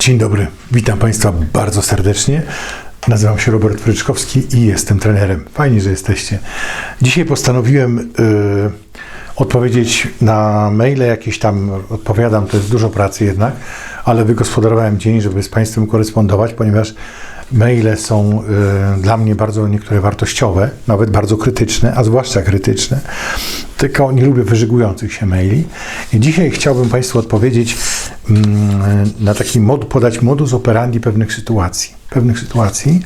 Dzień dobry, witam Państwa bardzo serdecznie. Nazywam się Robert Fryczkowski i jestem trenerem. Fajnie, że jesteście. Dzisiaj postanowiłem y, odpowiedzieć na maile, jakieś tam odpowiadam, to jest dużo pracy jednak, ale wygospodarowałem dzień, żeby z Państwem korespondować, ponieważ maile są y, dla mnie bardzo niektóre wartościowe, nawet bardzo krytyczne, a zwłaszcza krytyczne. Tylko nie lubię wyżygujących się maili. I dzisiaj chciałbym Państwu odpowiedzieć mm, na taki mod, podać modus operandi pewnych sytuacji. Pewnych sytuacji.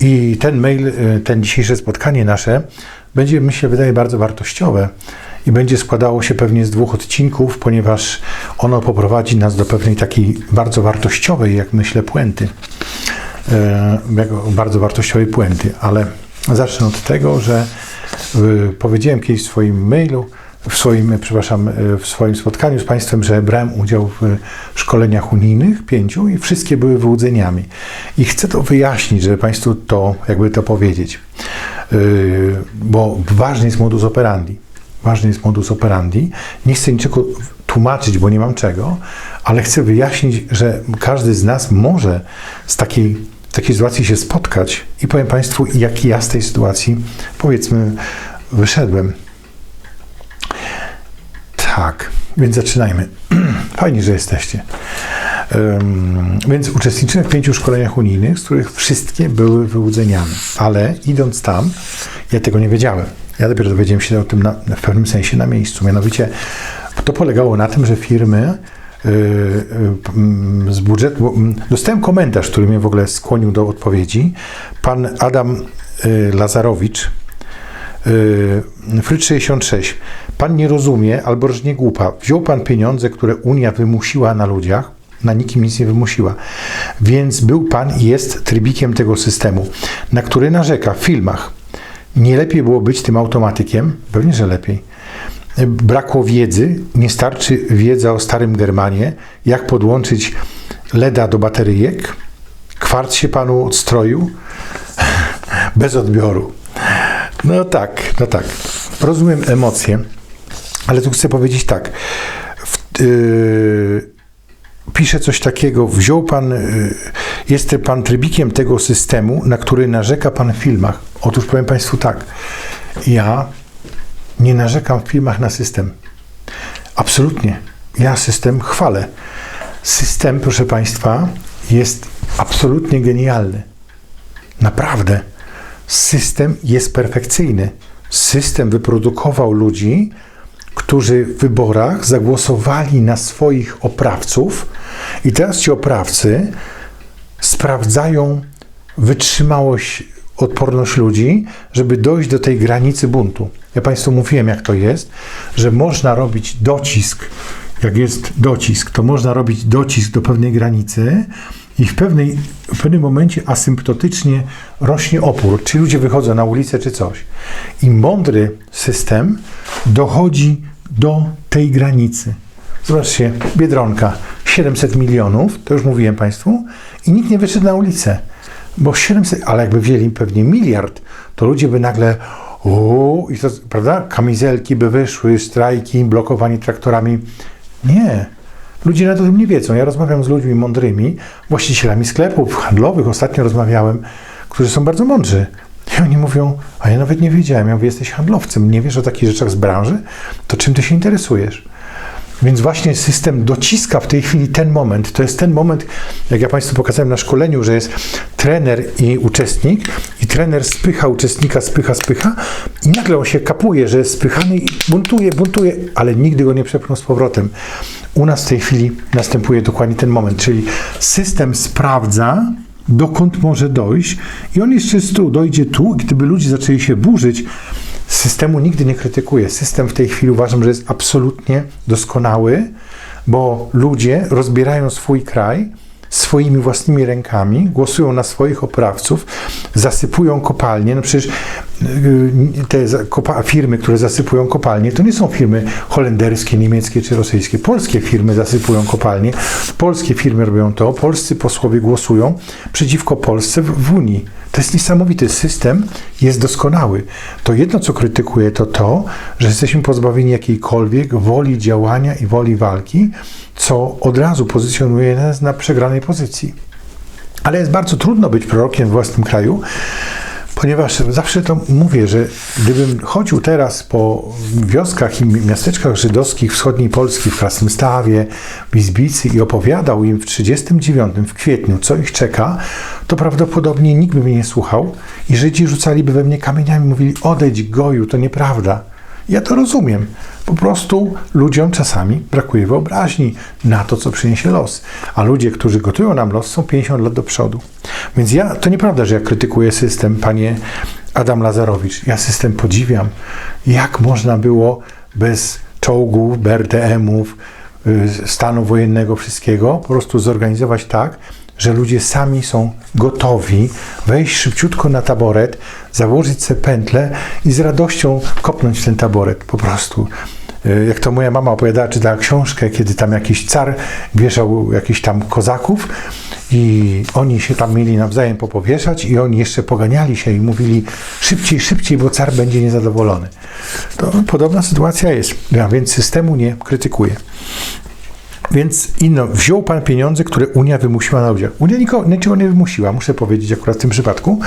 I ten mail, y, ten dzisiejsze spotkanie nasze będzie, mi się wydaje, bardzo wartościowe i będzie składało się pewnie z dwóch odcinków, ponieważ ono poprowadzi nas do pewnej takiej bardzo wartościowej, jak myślę, puenty. E, bardzo wartościowej puenty, ale zacznę od tego, że y, powiedziałem kiedyś w swoim mailu, w swoim, przepraszam, y, w swoim spotkaniu z Państwem, że brałem udział w szkoleniach unijnych, pięciu i wszystkie były wyłudzeniami. I chcę to wyjaśnić, żeby Państwu to, jakby to powiedzieć, Y, bo ważny jest modus operandi. Ważny jest modus operandi. Nie chcę niczego tłumaczyć, bo nie mam czego, ale chcę wyjaśnić, że każdy z nas może z takiej w takiej sytuacji się spotkać i powiem Państwu, jak ja z tej sytuacji, powiedzmy, wyszedłem. Tak, więc zaczynajmy. Fajnie, że jesteście. Um, więc uczestniczyłem w pięciu szkoleniach unijnych, z których wszystkie były wyłudzeniami, ale idąc tam, ja tego nie wiedziałem. Ja dopiero dowiedziałem się o tym na, w pewnym sensie na miejscu. Mianowicie to polegało na tym, że firmy z budżetu. Dostałem komentarz, który mnie w ogóle skłonił do odpowiedzi. Pan Adam y, Lazarowicz, Frycz 66. Pan nie rozumie, albo że nie głupa. Wziął pan pieniądze, które Unia wymusiła na ludziach, na nikim nic nie wymusiła. Więc był pan i jest trybikiem tego systemu, na który narzeka w filmach. Nie lepiej było być tym automatykiem? Pewnie, że lepiej. Brakło wiedzy, nie starczy wiedza o starym Germanie, jak podłączyć LEDa do bateryjek. Kwarc się panu odstroił bez odbioru. No tak, no tak. Rozumiem emocje, ale tu chcę powiedzieć tak. W, yy, pisze coś takiego, wziął pan, yy, jest pan trybikiem tego systemu, na który narzeka pan w filmach. Otóż powiem państwu tak, ja nie narzekam w filmach na system. Absolutnie. Ja system chwalę. System, proszę państwa, jest absolutnie genialny. Naprawdę system jest perfekcyjny. System wyprodukował ludzi, którzy w wyborach zagłosowali na swoich oprawców, i teraz ci oprawcy sprawdzają wytrzymałość, odporność ludzi, żeby dojść do tej granicy buntu. Ja Państwu mówiłem, jak to jest, że można robić docisk. Jak jest docisk, to można robić docisk do pewnej granicy, i w, pewnej, w pewnym momencie asymptotycznie rośnie opór, czy ludzie wychodzą na ulicę, czy coś. I mądry system dochodzi do tej granicy. Zobaczcie, Biedronka, 700 milionów, to już mówiłem Państwu, i nikt nie wyszedł na ulicę, bo 700, ale jakby wzięli pewnie miliard, to ludzie by nagle o, i to, prawda, kamizelki by wyszły, strajki, blokowanie traktorami. Nie, Ludzie na tym nie wiedzą. Ja rozmawiam z ludźmi mądrymi, właścicielami sklepów handlowych, ostatnio rozmawiałem, którzy są bardzo mądrzy. I oni mówią, a ja nawet nie wiedziałem. Ja mówię, jesteś handlowcem, nie wiesz o takich rzeczach z branży, to czym ty się interesujesz? Więc właśnie system dociska w tej chwili ten moment. To jest ten moment, jak ja Państwu pokazałem na szkoleniu, że jest trener i uczestnik, i trener spycha uczestnika, spycha, spycha, i nagle on się kapuje, że jest spychany i buntuje, buntuje, ale nigdy go nie przepchnął z powrotem. U nas w tej chwili następuje dokładnie ten moment, czyli system sprawdza, dokąd może dojść, i on jeszcze tu, dojdzie tu, gdyby ludzie zaczęli się burzyć, systemu nigdy nie krytykuję. System w tej chwili uważam, że jest absolutnie doskonały, bo ludzie rozbierają swój kraj swoimi własnymi rękami, głosują na swoich oprawców, zasypują kopalnie. No przecież y, te firmy, które zasypują kopalnie, to nie są firmy holenderskie, niemieckie czy rosyjskie. Polskie firmy zasypują kopalnie, polskie firmy robią to, polscy posłowie głosują przeciwko Polsce w Unii. To jest niesamowity system, jest doskonały. To jedno, co krytykuję, to to, że jesteśmy pozbawieni jakiejkolwiek woli działania i woli walki, co od razu pozycjonuje nas na przegranej pozycji. Ale jest bardzo trudno być prorokiem w własnym kraju, ponieważ zawsze to mówię, że gdybym chodził teraz po wioskach i miasteczkach żydowskich wschodniej Polski, w Krasnymstawie, w Izbicy i opowiadał im w 39 w kwietniu, co ich czeka, to prawdopodobnie nikt by mnie nie słuchał i Żydzi rzucaliby we mnie kamieniami, mówili odejdź goju, to nieprawda. Ja to rozumiem. Po prostu ludziom czasami brakuje wyobraźni na to, co przyniesie los. A ludzie, którzy gotują nam los, są 50 lat do przodu. Więc ja, to nieprawda, że ja krytykuję system, panie Adam Lazarowicz. Ja system podziwiam. Jak można było bez czołgów, BRDM-ów, y, stanu wojennego, wszystkiego, po prostu zorganizować tak, że ludzie sami są gotowi wejść szybciutko na taboret, założyć sobie pętlę i z radością kopnąć ten taboret. Po prostu. Y, Jak to moja mama opowiadała, czytała książkę, kiedy tam jakiś car wieszał jakichś tam kozaków i oni się tam mieli nawzajem popowieszać i oni jeszcze poganiali się i mówili szybciej, szybciej, bo car będzie niezadowolony. To podobna sytuacja jest, ja więc systemu nie krytykuję. Więc inno, wziął pan pieniądze, które Unia wymusiła na ludziach. Unia nikogo, niczego nie wymusiła, muszę powiedzieć akurat w tym przypadku,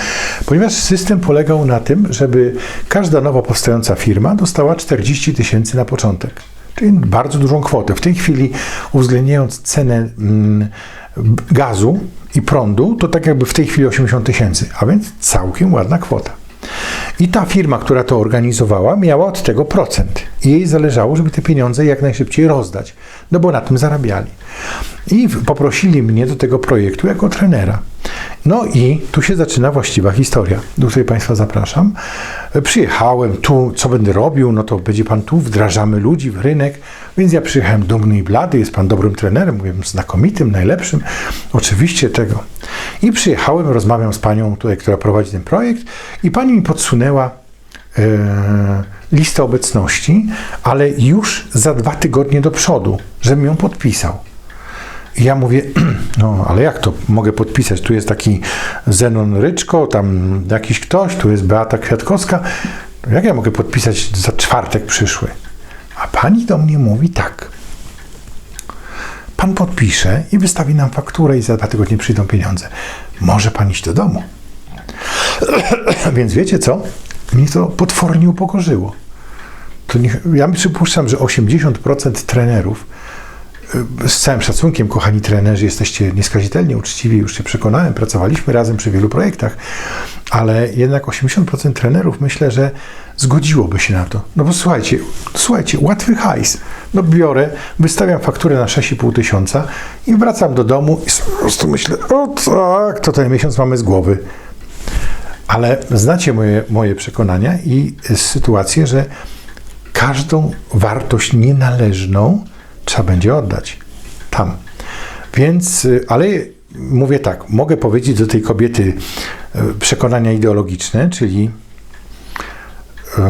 ponieważ system polegał na tym, żeby każda nowo powstająca firma dostała 40 tysięcy na początek. Czyli bardzo dużą kwotę. W tej chwili, uwzględniając cenę mm, gazu i prądu, to tak jakby w tej chwili 80 tysięcy, a więc całkiem ładna kwota. I ta firma, która to organizowała, miała od tego procent. I jej zależało, żeby te pieniądze jak najszybciej rozdać, no bo na tym zarabiali. I poprosili mnie do tego projektu jako trenera. No i tu się zaczyna właściwa historia, do której Państwa zapraszam. Przyjechałem tu, co będę robił, no to będzie Pan tu, wdrażamy ludzi w rynek, więc ja przyjechałem dumny i blady, jest Pan dobrym trenerem, mówię, znakomitym, najlepszym, oczywiście tego. I przyjechałem, rozmawiam z Panią tutaj, która prowadzi ten projekt i Pani mi podsunęła e, listę obecności, ale już za dwa tygodnie do przodu, żebym ją podpisał. I ja mówię, no ale jak to mogę podpisać? Tu jest taki Zenon Ryczko, tam jakiś ktoś, tu jest Beata Kwiatkowska. Jak ja mogę podpisać za czwartek przyszły? A pani do mnie mówi tak. Pan podpisze i wystawi nam fakturę i za dwa tygodnie przyjdą pieniądze. Może pan iść do domu. Więc wiecie co? Mnie to potwornie upokorzyło. To nie, ja przypuszczam, że 80% trenerów z całym szacunkiem, kochani trenerzy, jesteście nieskazitelnie uczciwi, już się przekonałem, pracowaliśmy razem przy wielu projektach, ale jednak 80% trenerów myślę, że zgodziłoby się na to. No bo słuchajcie, słuchajcie, łatwy hajs. No biorę, wystawiam fakturę na 6,5 tysiąca i wracam do domu i po prostu myślę, o tak, to ten miesiąc mamy z głowy. Ale znacie moje, moje przekonania i sytuację, że każdą wartość nienależną trzeba będzie oddać tam. Więc, ale mówię tak, mogę powiedzieć do tej kobiety przekonania ideologiczne, czyli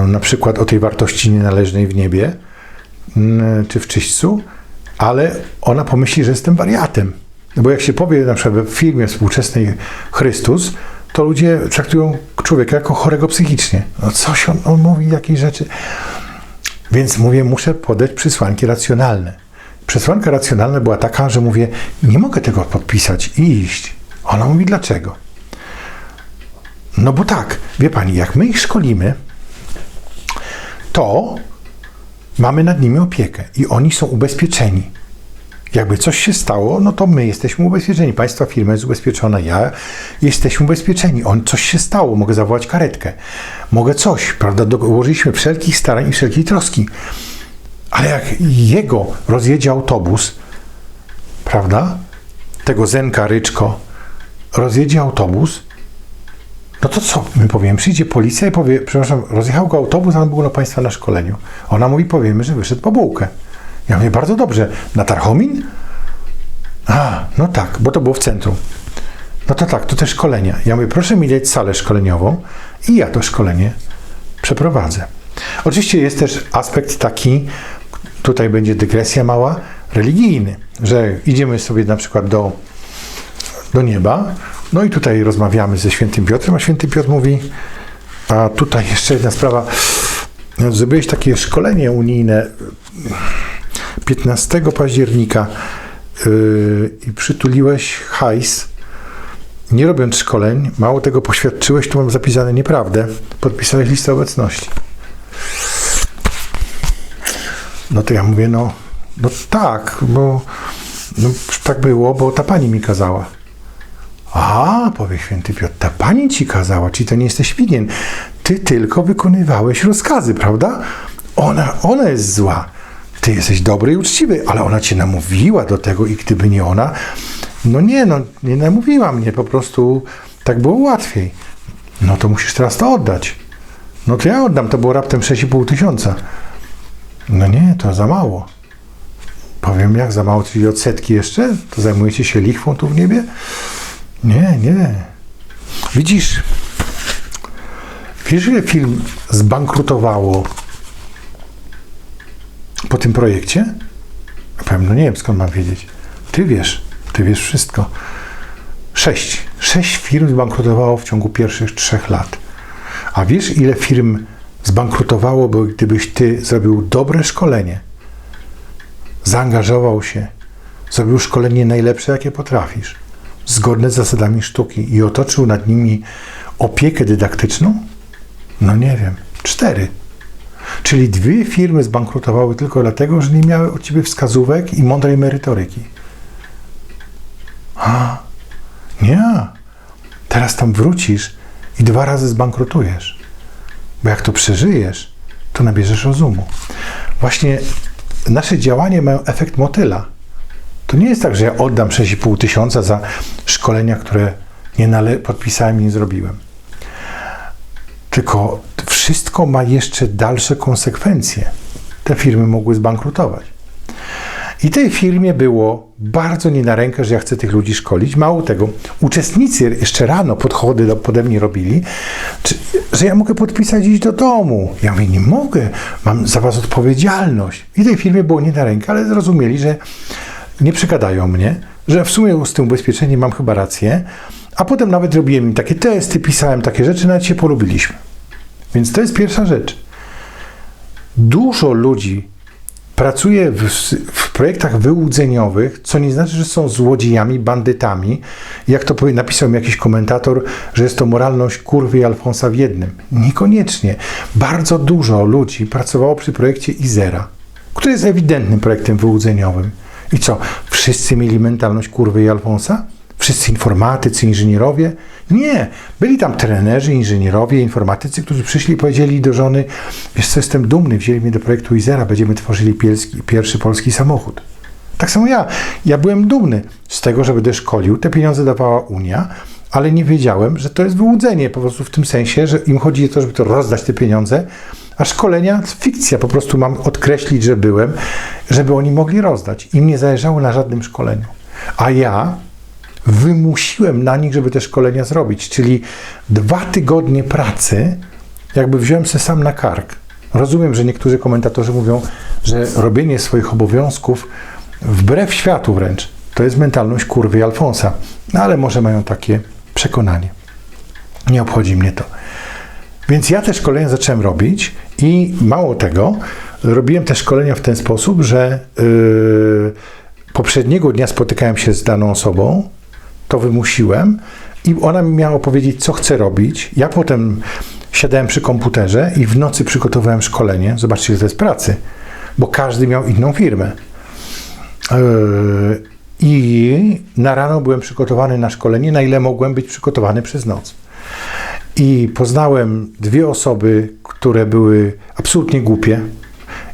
na przykład o tej wartości nienależnej w niebie czy w czyśćcu, ale ona pomyśli, że jestem wariatem. Bo jak się powie na przykład w filmie współczesnej Chrystus, to ludzie traktują człowieka jako chorego psychicznie. No coś on, on mówi, jakieś rzeczy. Więc mówię, muszę podać przesłanki racjonalne. Przesłanka racjonalna była taka, że mówię, nie mogę tego podpisać i iść. Ona mówi, dlaczego? No bo tak, wie pani, jak my ich szkolimy, to mamy nad nimi opiekę i oni są ubezpieczeni. Jakby coś się stało, no to my jesteśmy ubezpieczeni. Państwa firma jest ubezpieczona, ja jesteśmy ubezpieczeni. On coś się stało, mogę zawołać karetkę, mogę coś, prawda? Dołożyliśmy wszelkich starań i wszelkiej troski. Ale jak jego rozjedzie autobus, prawda? Tego Zenka Ryczko rozjedzie autobus, no to co my powiemy? Przyjdzie policja i powie, przepraszam, rozjechał go autobus, a on był na Państwa na szkoleniu. Ona mówi, powiemy, że wyszedł po bułkę. Ja mówię, bardzo dobrze. Na Tarchomin? A, no tak, bo to było w centrum. No to tak, to te szkolenia. Ja mówię, proszę mi dać salę szkoleniową i ja to szkolenie przeprowadzę. Oczywiście jest też aspekt taki, tutaj będzie dygresja mała, religijny, że idziemy sobie na przykład do, do nieba, no i tutaj rozmawiamy ze świętym Piotrem, a święty Piotr mówi, a tutaj jeszcze jedna sprawa, zrobiłeś takie szkolenie unijne, 15 października yy, i przytuliłeś hajs, nie robiąc szkoleń, mało tego poświadczyłeś, tu mam zapisane nieprawdę, podpisałeś listę obecności. No to ja mówię, no, no tak, bo no, tak było, bo ta pani mi kazała. A, powie święty Piotr, ta pani ci kazała, czyli to nie jesteś winien. Ty tylko wykonywałeś rozkazy, prawda? Ona, ona jest zła. Ty jesteś dobry i uczciwy, ale ona cię namówiła do tego i gdyby nie ona, no nie, no nie namówiła mnie, po prostu tak było łatwiej. No to musisz teraz to oddać. No to ja oddam, to było raptem 6,5 tysiąca. No nie, to za mało. Powiem, jak za mało, czyli odsetki jeszcze? To zajmujecie się lichwą tu w niebie? Nie, nie. Widzisz, wiesz, ile film zbankrutowało po tym projekcie? Powiem, no nie wiem, skąd mam wiedzieć. Ty wiesz, ty wiesz wszystko. Sześć. Sześć firm zbankrutowało w ciągu pierwszych trzech lat. A wiesz, ile firm zbankrutowało, bo gdybyś ty zrobił dobre szkolenie, zaangażował się, zrobił szkolenie najlepsze, jakie potrafisz, zgodne z zasadami sztuki i otoczył nad nimi opiekę dydaktyczną? No nie wiem, cztery. Czyli dwie firmy zbankrutowały tylko dlatego, że nie miały od ciebie wskazówek i mądrej merytoryki. A, nie. Teraz tam wrócisz i dwa razy zbankrutujesz. Bo jak to przeżyjesz, to nabierzesz rozumu. Właśnie nasze działania mają efekt motyla. To nie jest tak, że ja oddam 6,5 tysiąca za szkolenia, które nie nale- podpisałem i nie zrobiłem. Tylko wszystko ma jeszcze dalsze konsekwencje. Te firmy mogły zbankrutować. I tej firmie było bardzo nie na rękę, że ja chcę tych ludzi szkolić. Mało tego, uczestnicy jeszcze rano podchody do, pode mnie robili, czy, że ja mogę podpisać iść do domu. Ja mówię, nie mogę, mam za was odpowiedzialność. I tej firmie było nie na rękę, ale zrozumieli, że nie przegadają mnie, że w sumie z tym ubezpieczeniem mam chyba rację, a potem nawet robiłem im takie testy, pisałem takie rzeczy, nawet się polubiliśmy. Więc to jest pierwsza rzecz. Dużo ludzi pracuje w, w, projektach wyłudzeniowych, co nie znaczy, że są złodziejami, bandytami. Jak to napisał mi jakiś komentator, że jest to moralność kurwy i Alfonsa w jednym. Niekoniecznie. Bardzo dużo ludzi pracowało przy projekcie Izera, który jest ewidentnym projektem wyłudzeniowym. I co? Wszyscy mieli mentalność kurwy i Alfonsa? Wszyscy informatycy, inżynierowie? Nie. Byli tam trenerzy, inżynierowie, informatycy, którzy przyszli i powiedzieli do żony, wiesz co, jestem dumny, wzięli mnie do projektu Izera, będziemy tworzyli pielski, pierwszy polski samochód. Tak samo ja. Ja byłem dumny z tego, że będę szkolił. Te pieniądze dawała Unia, ale nie wiedziałem, że to jest wyłudzenie po prostu w tym sensie, że im chodzi o to, żeby to rozdać te pieniądze, a szkolenia fikcja, po prostu mam odkreślić, że byłem, żeby oni mogli rozdać. Im nie zależało na żadnym szkoleniu. A ja wymusiłem na nich, żeby te szkolenia zrobić. Czyli dwa tygodnie pracy, jakby wziąłem się sam na kark. Rozumiem, że niektórzy komentatorzy mówią, że robienie swoich obowiązków wbrew światu wręcz to jest mentalność kurwy Alfonsa. No ale może mają takie przekonanie. Nie obchodzi mnie to. Więc ja te szkolenia zacząłem robić i mało tego, robiłem te szkolenia w ten sposób, że yy, poprzedniego dnia spotykałem się z daną osobą, to wymusiłem i ona mi miała powiedzieć, co chce robić. Ja potem siadałem przy komputerze i w nocy przygotowałem szkolenie. Zobaczcie, że to jest pracy, bo każdy miał inną firmę. Yy, I na rano byłem przygotowany na szkolenie, na ile mogłem być przygotowany przez noc. I poznałem dwie osoby, które były absolutnie głupie.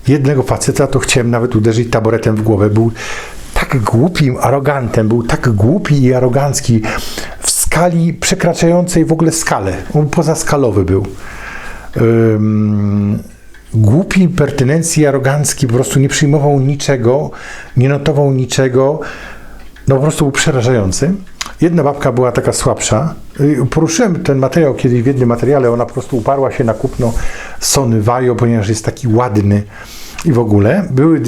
Jednego faceta to chciałem nawet uderzyć taboretem w głowę. Był tak głupim arogantem, był tak głupi i arogancki w skali przekraczającej w ogóle skalę. On pozaskalowy był. Um, głupi, pertynencji, arogancki, po prostu nie przyjmował niczego, nie notował niczego. No po prostu był przerażający. Jedna babka była taka słabsza. Poruszyłem ten materiał kiedyś w jednym materiale, ona po prostu uparła się na kupno Sony Vaio, ponieważ jest taki ładny i w ogóle. Były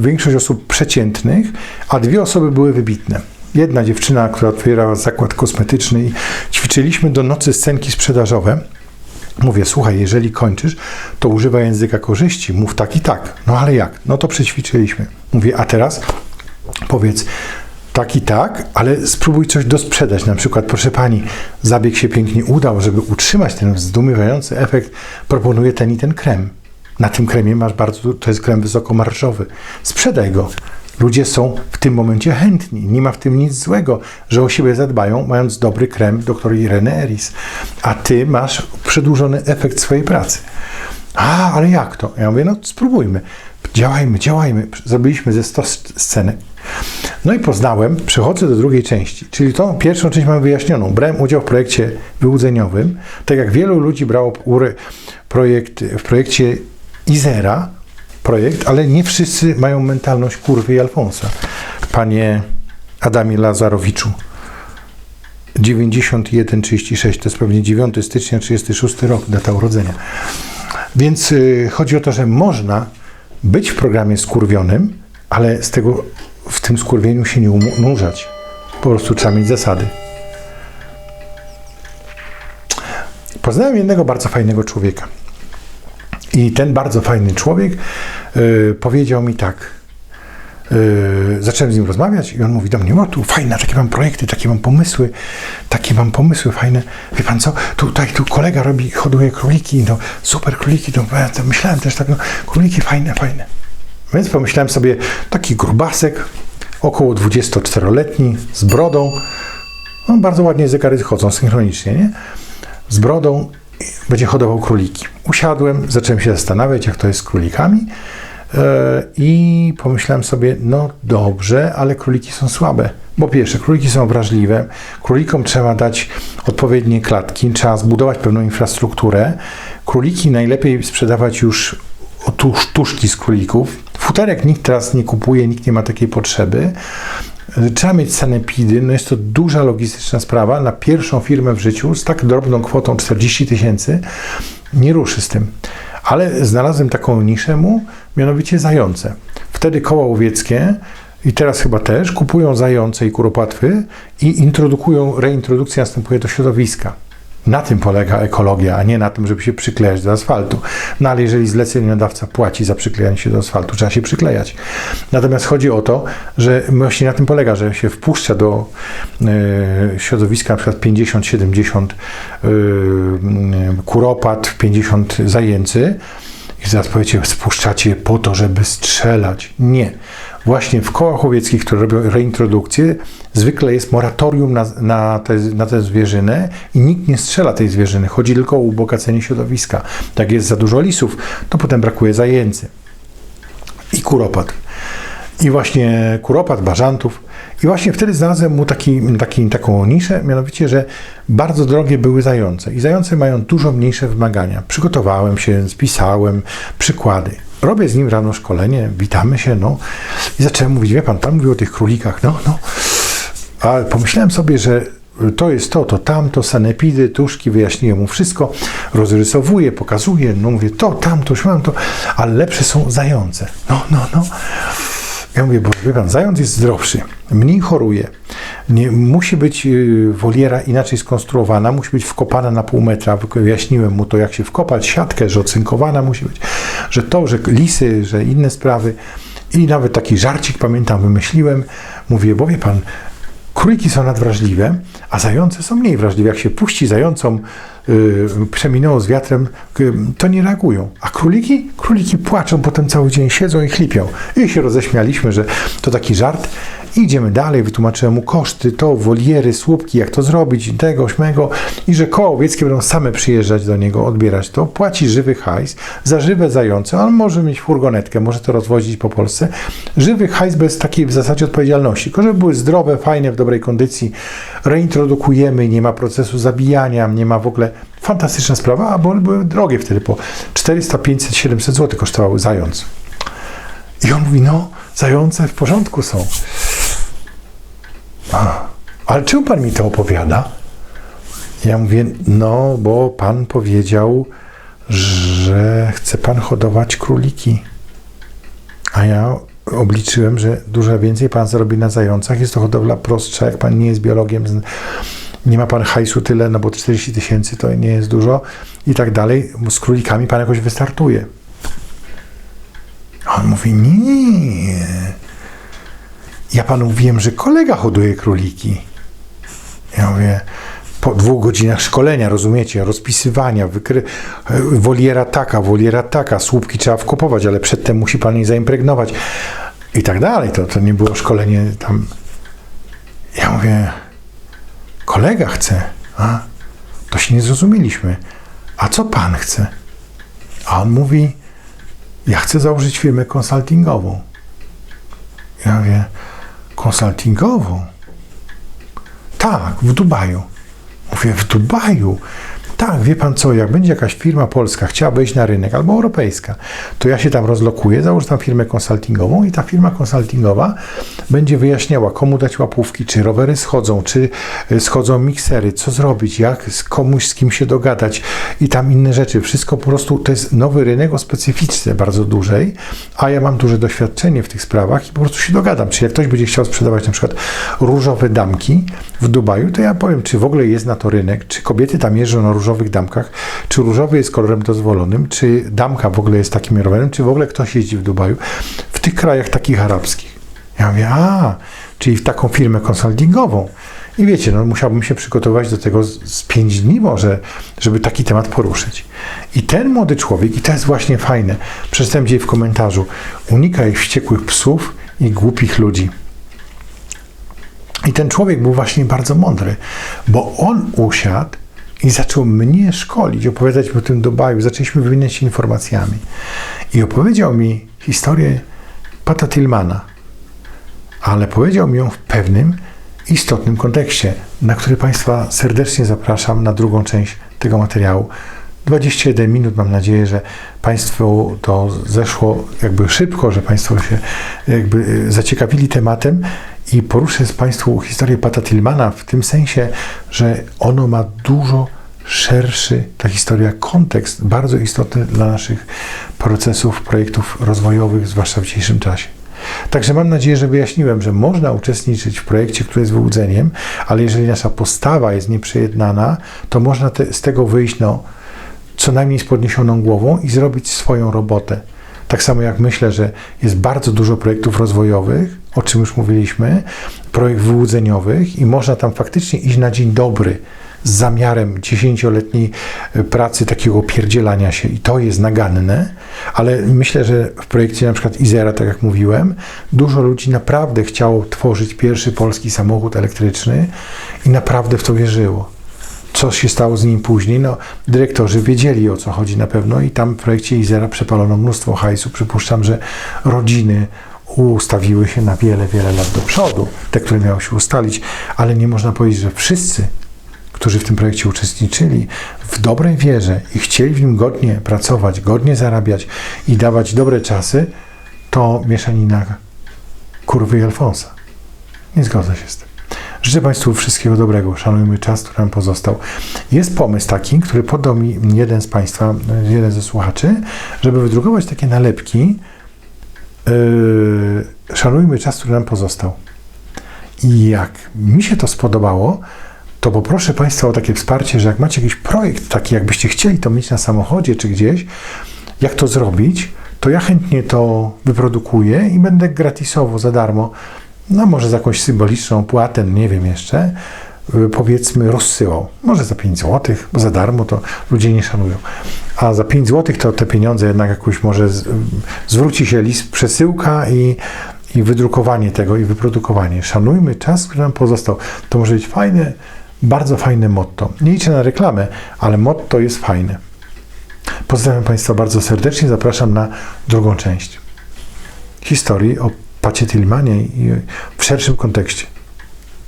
większość osób przeciętnych, a dwie osoby były wybitne. Jedna dziewczyna, która otwierała zakład kosmetyczny i ćwiczyliśmy do nocy scenki sprzedażowe. Mówię, słuchaj, jeżeli kończysz, to używaj języka korzyści, mów tak i tak. No ale jak? No to przećwiczyliśmy. Mówię, a teraz powiedz tak i tak, ale spróbuj coś dosprzedać. Na przykład, proszę pani, zabieg się pięknie udał, żeby utrzymać ten zdumiewający efekt, proponuję ten i ten krem. Na tym kremie masz bardzo, to jest krem wysokomarżowy. Sprzedaj go. Ludzie są w tym momencie chętni. Nie ma w tym nic złego, że o siebie zadbają, mając dobry krem dr Irene Eris. A ty masz przedłużony efekt swojej pracy. A, ale jak to? Ja mówię, no spróbujmy. Działajmy, działajmy. Zrobiliśmy ze 100 scenek. No i poznałem, przechodzę do drugiej części, czyli tą pierwszą część mam wyjaśnioną. Brałem udział w projekcie wyłudzeniowym, tak jak wielu ludzi brało projekt, w projekcie Izera, projekt, ale nie wszyscy mają mentalność kurwy i Alfonsa. Panie Adamie Lazarowiczu, 91-36, to jest pewnie 9 stycznia 36 rok, data urodzenia. Więc y, chodzi o to, że można być w programie skurwionym, ale z tego, w tym skurwieniu się nie unurzać. Po prostu trzeba mieć zasady. Poznałem jednego bardzo fajnego człowieka. I ten bardzo fajny człowiek y, powiedział mi tak. Y, zacząłem z nim rozmawiać i on mówi do mnie, o tu fajne, takie mam projekty, takie mam pomysły, takie mam pomysły fajne. Wie pan co, tutaj tu kolega robi, hoduje króliki, no super króliki, no, ja myślałem też tak, no króliki fajne, fajne. Więc pomyślałem sobie, taki grubasek, około 24-letni, z brodą, no, bardzo ładnie zegary chodzą synchronicznie, nie? Z brodą będzie hodował króliki. Usiadłem, zacząłem się zastanawiać, jak to jest z królikami e, i pomyślałem sobie, no dobrze, ale króliki są słabe. Bo pierwsze, króliki są wrażliwe, królikom trzeba dać odpowiednie klatki, trzeba zbudować pewną infrastrukturę. Króliki najlepiej sprzedawać już tuszki z królików. Futerek nikt teraz nie kupuje, nikt nie ma takiej potrzeby. Trzeba mieć sanepidy, no jest to duża logistyczna sprawa. Na pierwszą firmę w życiu z tak drobną kwotą 40 tysięcy nie ruszy z tym. Ale znalazłem taką niszę mu, mianowicie zające. Wtedy koła łowieckie i teraz chyba też kupują zające i kuropatwy i introdukują, reintrodukcja następuje do środowiska. Na tym polega ekologia, a nie na tym, żeby się przyklejać do asfaltu. No ale jeżeli zleceniodawca płaci za przyklejanie się do asfaltu, trzeba się przyklejać. Natomiast chodzi o to, że właśnie na tym polega, że się wpuszcza do y, środowiska przykład 50-70 y, kuropat, 50 zajęcy i zaraz powiecie, spuszczacie po to, żeby strzelać. Nie właśnie w kołach łowieckich, które robią reintrodukcję, zwykle jest moratorium na, na, te, na tę zwierzynę i nikt nie strzela tej zwierzyny. Chodzi tylko o ubogacenie środowiska. Jak jest za dużo lisów, to potem brakuje zajęcy. I kuropat. I właśnie kuropat, bażantów. I właśnie wtedy znalazłem mu taki, taki, taką niszę, mianowicie, że bardzo drogie były zające. I zające mają dużo mniejsze wymagania. Przygotowałem się, spisałem przykłady. Robię z nim rano szkolenie, witamy się, no. I zacząłem mówić, wie pan, pan mówił o tych królikach, no, no. A pomyślałem sobie, że to jest to, to tamto, sanepidy, tuszki, wyjaśniłem mu wszystko, rozrysowuję, pokazuję, no mówię to, tamto, mam to, ale lepsze są zające. No, no, no. Ja mówię, bo wie pan, zając jest zdrowszy, mniej choruje, nie, musi być y, woliera inaczej skonstruowana, musi być wkopana na pół metra, wyjaśniłem mu to, jak się wkopać, siatkę, że ocynkowana musi być, że to, że lisy, że inne sprawy. I nawet taki żarcik, pamiętam, wymyśliłem, mówię, bo wie pan, Króliki są nadwrażliwe, a zające są mniej wrażliwe. Jak się puści zającom, yy, przeminęło z wiatrem, yy, to nie reagują. A króliki? Króliki płaczą, potem cały dzień siedzą i chlipią. I się roześmialiśmy, że to taki żart. Idziemy dalej, wytłumaczyłem mu koszty, to woliery, słupki, jak to zrobić, tego, śmego i że koło łowieckie będą same przyjeżdżać do niego, odbierać to, płaci żywy hajs za żywe zające, on może mieć furgonetkę, może to rozwozić po Polsce. Żywy hajs bez takiej w zasadzie odpowiedzialności, tylko żeby były zdrowe, fajne, w dobrej kondycji, reintrodukujemy, nie ma procesu zabijania, nie ma w ogóle fantastyczna sprawa, a bo były drogie wtedy, po 400, 500, 700 zł kosztowały zając. I on mówi, no, zające w porządku są. A, ale czemu pan mi to opowiada? Ja mówię, no, bo pan powiedział, że chce pan hodować króliki. A ja obliczyłem, że dużo więcej pan zarobi na zającach. Jest to hodowla prostsza, jak pan nie jest biologiem. nie ma pan hajsu tyle, no bo 40 tysięcy to nie jest dużo i tak dalej. Z królikami pan jakoś wystartuje. A on mówi, nie. Ja panu mówiłem, że kolega hoduje króliki. Ja mówię, po dwóch godzinach szkolenia, rozumiecie, rozpisywania, wykry... woliera taka, woliera taka, słupki trzeba wkopować, ale przedtem musi pan je zaimpregnować i tak dalej. To, to nie było szkolenie tam. Ja mówię, kolega chce, a to się nie zrozumieliśmy. A co pan chce? A on mówi, ja chcę założyć firmę konsultingową. Ja mówię, konsultingową? Tak, w Dubaju. Mówię, w Dubaju? Tak, wie pan co, jak będzie jakaś firma polska chciała wejść na rynek, albo europejska, to ja się tam rozlokuję, założę tam firmę konsultingową i ta firma konsultingowa będzie wyjaśniała, komu dać łapówki, czy rowery schodzą, czy y, schodzą miksery, co zrobić, jak z komuś z kim się dogadać i tam inne rzeczy. Wszystko po prostu to jest nowy rynek o specyficzce bardzo dużej, a ja mam duże doświadczenie w tych sprawach i po prostu się dogadam. Czy jak ktoś będzie chciał sprzedawać na przykład różowe damki w Dubaju, to ja powiem, czy w ogóle jest na to rynek, czy kobiety tam jeżdżą na różowych damkach, czy różowy jest kolorem dozwolonym, czy damka w ogóle jest takim rowerem, czy w ogóle ktoś jeździ w Dubaju. W tych krajach takich arabskich. Ja mówię, a, czyli w taką firmę konsultingową. I wiecie, no musiałbym się przygotować do tego z, z pięć dni może, żeby taki temat poruszyć. I ten młody człowiek, i to jest właśnie fajne, przeczytałem dzisiaj w komentarzu, unikaj wściekłych psów i głupich ludzi. I ten człowiek był właśnie bardzo mądry, bo on usiadł i zaczął mnie szkolić, opowiadać mi o tym Dubaju. Zaczęliśmy wymieniać się informacjami. I opowiedział mi historię Pata Tillmana, ale powiedział mi ją w pewnym istotnym kontekście, na który Państwa serdecznie zapraszam na drugą część tego materiału. 21 minut. Mam nadzieję, że Państwu to zeszło jakby szybko, że Państwo się jakby zaciekawili tematem i poruszę z Państwu historię Pata Tillmana w tym sensie, że ono ma dużo szerszy, ta historia, kontekst bardzo istotny dla naszych procesów, projektów rozwojowych, zwłaszcza w dzisiejszym czasie. Także mam nadzieję, że wyjaśniłem, że można uczestniczyć w projekcie, który jest wyłudzeniem, ale jeżeli nasza postawa jest nieprzejednana, to można te, z tego wyjść no, co najmniej z podniesioną głową i zrobić swoją robotę. Tak samo jak myślę, że jest bardzo dużo projektów rozwojowych, o czym już mówiliśmy, projekt wyłudzeniowych i można tam faktycznie iść na dzień dobry z zamiarem dziesięcioletniej pracy, takiego pierdzielania się. I to jest naganne, ale myślę, że w projekcie na przykład Izera, tak jak mówiłem, dużo ludzi naprawdę chciało tworzyć pierwszy polski samochód elektryczny i naprawdę w to wierzyło co się stało z nim później, no dyrektorzy wiedzieli o co chodzi na pewno i tam w projekcie Izera przepalono mnóstwo hajsu. Przypuszczam, że rodziny ustawiły się na wiele, wiele lat do przodu, te, które miały się ustalić, ale nie można powiedzieć, że wszyscy, którzy w tym projekcie uczestniczyli, w dobrej wierze i chcieli w nim godnie pracować, godnie zarabiać i dawać dobre czasy, to mieszanina kurwy i Alfonsa. Nie zgodzę się z tym. Życzę Państwu wszystkiego dobrego. Szanujmy czas, który nam pozostał. Jest pomysł taki, który podał mi jeden z Państwa, jeden ze słuchaczy, żeby wydrukować takie nalepki. Yy, szanujmy czas, który nam pozostał. I jak mi się to spodobało, to poproszę Państwa o takie wsparcie, że jak macie jakiś projekt taki, jakbyście chcieli to mieć na samochodzie czy gdzieś, jak to zrobić, to ja chętnie to wyprodukuję i będę gratisowo, za darmo no może za jakąś symboliczną płatę, nie wiem jeszcze, y, powiedzmy rozsyłał. Może za 5 zł, bo za darmo to ludzie nie szanują. A za 5 zł to te pieniądze jednak jakoś może z, zwróci się list, przesyłka i, i wydrukowanie tego i wyprodukowanie. Szanujmy czas, który nam pozostał. To może być fajne, bardzo fajne motto. Nie liczę na reklamę, ale motto jest fajne. Pozdrawiam Państwa bardzo serdecznie. Zapraszam na drugą część historii o Pacie Tillmanie i w szerszym kontekście.